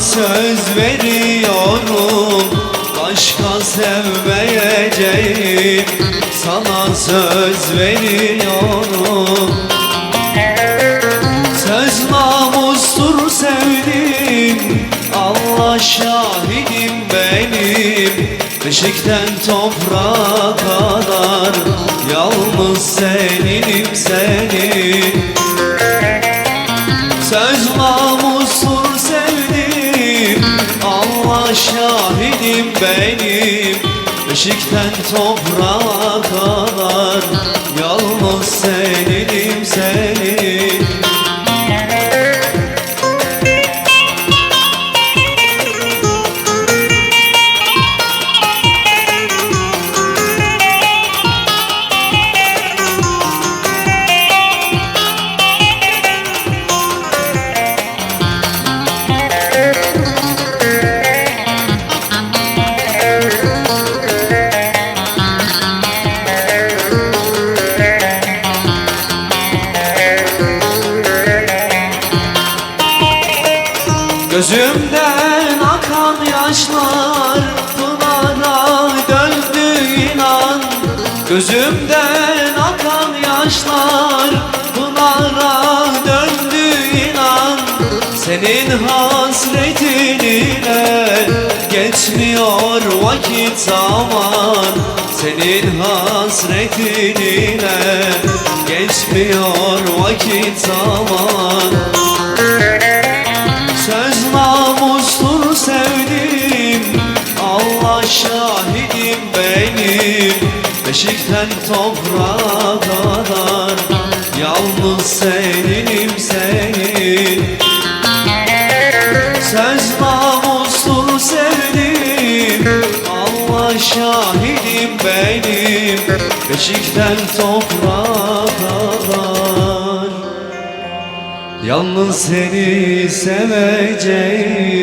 söz veriyorum. Başka sevmeyeceğim. Sana söz veriyorum. Söz namustur sevdim Allah şahidim benim. Beşikten toprağa kadar Yalnız seninim benim Beşikten toprağa kadar Yalnız seninim senin Gözümden akan yaşlar Pınara döndü inan Gözümden akan yaşlar Pınara döndü inan Senin hasretin ile Geçmiyor vakit zaman. Senin hasretin ile Geçmiyor vakit zaman Beşikten toprağa kadar Yalnız seninim senin. Söz namustur sevdim Allah şahidim benim. Beşikten toprağa kadar Yalnız seni seveceğim